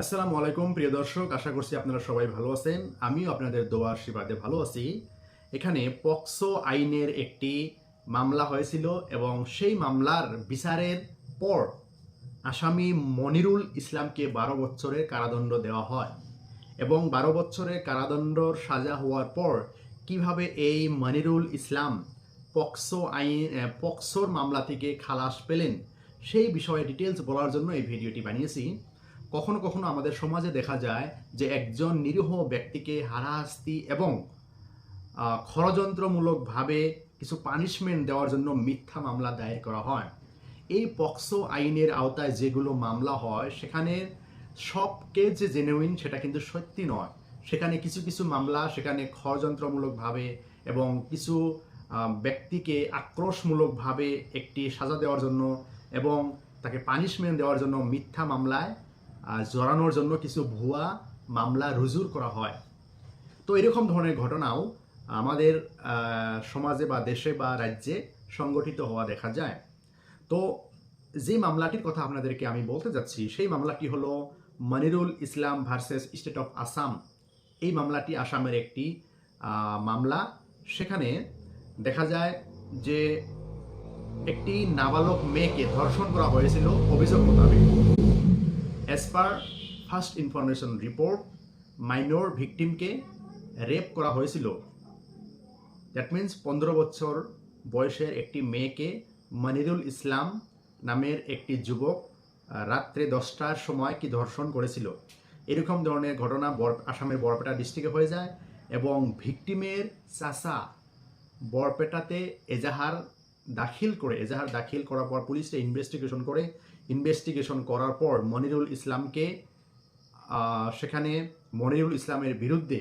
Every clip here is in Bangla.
আসসালামু আলাইকুম, প্রিয় দর্শক। আশা করছি আপনারা সবাই ভালো আছেন। আমিও আপনাদের দোয়া আশীর্বাদে ভালো আছি। এখানে পক্সো আইনের একটি মামলা হয়েছিল এবং সেই মামলার বিচারের পর আসামি মনিরুল ইসলামকে বারো বছরের কারাদণ্ড দেওয়া হয় এবং বারো বছরের কারাদণ্ডর সাজা হওয়ার পর কীভাবে এই মনিরুল ইসলাম পক্সো আইন পক্সোর মামলা থেকে খালাস পেলেন, সেই বিষয়ে ডিটেলস বলার জন্য এই ভিডিওটি বানিয়েছি। কখনো কখনো আমাদের সমাজে দেখা যায় যে একজন নিরীহ ব্যক্তিকে হারাহাস্তি এবং আহ, ষড়যন্ত্রমূলকভাবে কিছু পানিশমেন্ট দেওয়ার জন্য মিথ্যা মামলা দায়ের করা হয়। এই পক্সো আইনের আওতায় যেগুলো মামলা হয় সেখানে সব কেস যে জেনুইন সেটা কিন্তু সত্যি নয়। সেখানে কিছু কিছু মামলা সেখানে ষড়যন্ত্রমূলকভাবে এবং কিছু ব্যক্তিকে আক্রোশমূলকভাবে একটি সাজা দেওয়ার জন্য এবং তাকে পানিশমেন্ট দেওয়ার জন্য মিথ্যা মামলায় জড়ানোর জন্য কিছু ভুয়া মামলা রুজুর করা হয়। তো এরকম ধরনের ঘটনাও আমাদের সমাজে বা দেশে বা রাজ্যে সংগঠিত হওয়া দেখা যায়। তো যে মামলাটির কথা আপনাদেরকে আমি বলতে যাচ্ছি, সেই মামলাটি হলো Monirul Islam versus state of Assam. এই মামলাটি আসামের একটি মামলা। সেখানে দেখা যায় যে একটি নাবালক মেয়েকে ধর্ষণ করা হয়েছিল অভিযোগ মোতাবেক। As per first information report minor ভিকটিমকে rape করা হয়েছিল। দ্যাট মিন্স পনেরো বছর বয়সের একটি মেয়েকে মনিরুল ইসলাম নামের একটি যুবক রাত্রে দশটার সময় কি ধর্ষণ করেছিল। এরকম ধরনের ঘটনা বর আসামের বরপেটা ডিস্ট্রিক্টে হয়ে যায় এবং ভিকটিমের চাচা বরপেটাতে এজাহার দাখিল করে, এজাহার দাখিল করার পর পুলিশে ইনভেস্টিগেশন করে। ইনভেস্টিগেশন করার পর মনিরুল ইসলামকে সেখানে মনিরুল ইসলামের বিরুদ্ধে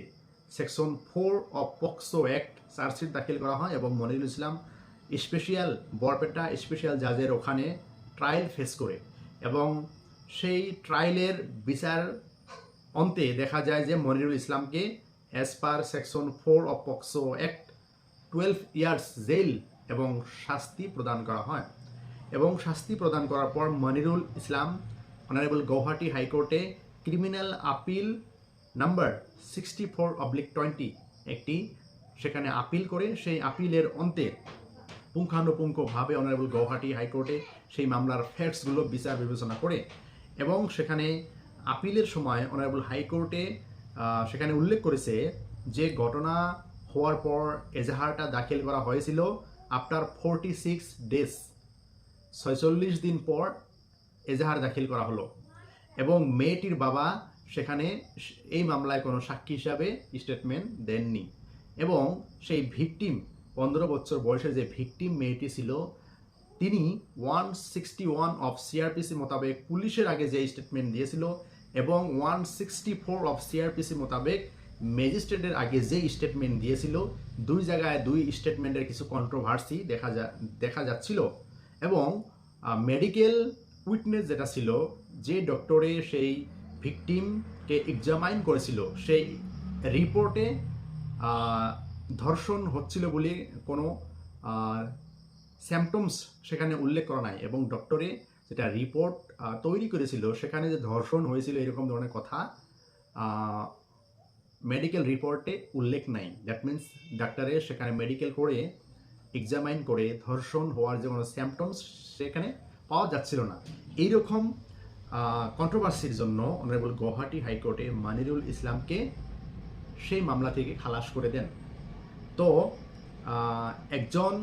section four of POCSO act chargesheet দাখিল করা হয় এবং মনিরুল ইসলাম স্পেশাল বরপেটা স্পেশাল জাজের ওখানে ট্রায়াল ফেস করে এবং সেই ট্রায়ালের বিচার অন্তে দেখা যায় যে মনিরুল ইসলামকে as per section four of POCSO act twelve years jail এবং শাস্তি প্রদান করা হয়। এবং শাস্তি প্রদান করার পর মনিরুল ইসলাম, অনারেবল গৌহাটি হাইকোর্টে criminal appeal number sixty four oblique twenty একটি সেখানে আপিল করে সেই আপিলের অন্তে পুঙ্খানুপুঙ্খভাবে অনারেবল গৌহাটি হাইকোর্টে সেই মামলার ফ্যাক্টসগুলো বিচার বিবেচনা করে এবং সেখানে আপিলের সময় অনারেবল হাইকোর্টে সেখানে উল্লেখ করেছে যে ঘটনা হওয়ার পর এজাহারটা দাখিল করা হয়েছিল আফটার ফোরটি সিক্স ডেজ ছয়চল্লিশ দিন পর এজাহার দাখিল করা হলো। এবং মেয়েটির বাবা সেখানে এই মামলায় কোনো সাক্ষী হিসাবে স্টেটমেন্ট দেননি। এবং সেই ভিকটিম, পনেরো বছর বয়সের যে ভিকটিম মেয়েটি ছিল, তিনি one sixty one of CrPC মোতাবেক পুলিশের আগে যে স্টেটমেন্ট দিয়েছিল এবং one sixty four of CrPC মোতাবেক ম্যাজিস্ট্রেটের আগে যে স্টেটমেন্ট দিয়েছিল, দুই জায়গায় দুই স্টেটমেন্টের কিছু কন্ট্রোভার্সি দেখা যা, দেখা যাচ্ছিল এবং মেডিকেল উইটনেস যেটা ছিল, যে ডক্টরে সেই ভিকটিমকে এক্সামাইন করেছিল, সেই রিপোর্টে ধর্ষণ হচ্ছিল বলে কোনো স্যাম্পটমস সেখানে উল্লেখ করা নাই এবং ডক্টরে যেটা রিপোর্ট তৈরি করেছিল, সেখানে যে ধর্ষণ হয়েছিল এরকম ধরনের কথা মেডিকেল রিপোর্টে উল্লেখ নাই। দ্যাট মিন্স ডাক্তারে সেখানে মেডিকেল করে এক্সামাইন করে, ধর্ষণ হওয়ার যে কোনো স্যাম্পটমস সেখানে পাওয়া যাচ্ছিল না। এইরকম কন্ট্রোভার্সির জন্য অনারেবল গুয়াহাটি হাইকোর্টে মানিরুল ইসলামকে সেই মামলা থেকে খালাস করে দেন। তো একজন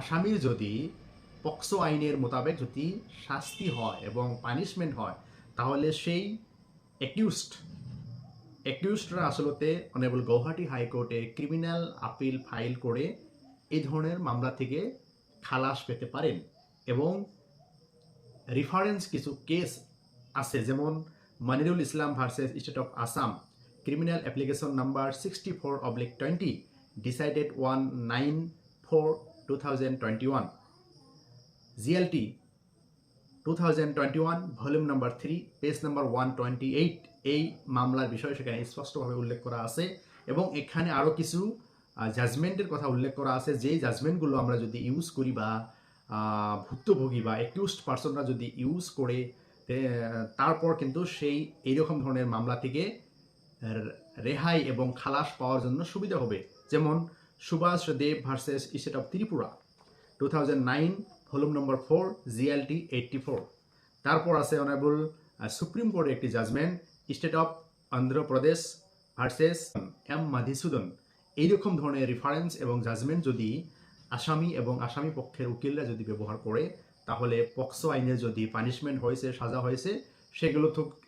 আসামির যদি পক্সো আইনের মোতাবেক যদি শাস্তি হয় এবং পানিশমেন্ট হয়, তাহলে সেই অ্যাকিউজড অ্যাকিউজডরা আসলতে অনেবল গৌহাটি হাইকোর্টে ক্রিমিনাল আপিল ফাইল করে এই ধরনের মামলা থেকে খালাস পেতে পারেন এবং রিফারেন্স কিছু কেস আছে, যেমন Monirul Islam versus state of Assam, criminal application number sixty four oblique twenty, decided one nine four two thousand twenty one, GLT two thousand twenty one volume number three, page number one twenty eight এই মামলার বিষয়ে সেখানে স্পষ্টভাবে উল্লেখ করা আছে এবং এখানে আরও কিছু জাজমেন্টের কথা উল্লেখ করা আছে। যেই জাজমেন্টগুলো আমরা যদি ইউজ করি বা ভুক্তভোগী বা অ্যাকিউজড পার্সনরা যদি ইউজ করে তারপর কিন্তু সেই এইরকম ধরনের মামলা থেকে রেহাই এবং খালাস পাওয়ার জন্য সুবিধা হবে। যেমন Subhash Deb versus state of Tripura two thousand nine volume number four GLT eighty four তারপর আছে অনারেবল সুপ্রিম কোর্টের একটি judgement state of Andhra Pradesh versus M Madhusudan. এইরকম ধরনের রেফারেন্স এবং জাজমেন্ট যদি আসামি এবং আসামি পক্ষের উকিলরা যদি ব্যবহার করে, তাহলে পক্সো আইনের যদি পানিশমেন্ট হয়েছে, সাজা হয়েছে, সেগুলো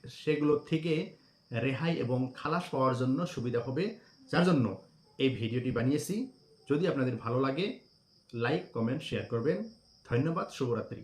সেগুলো থেকে রেহাই এবং খালাস পাওয়ার জন্য সুবিধা হবে। যার জন্য এই ভিডিওটি বানিয়েছি। যদি আপনাদের ভালো লাগে লাইক কমেন্ট শেয়ার করবেন। ধন্যবাদ, শুভরাত্রি।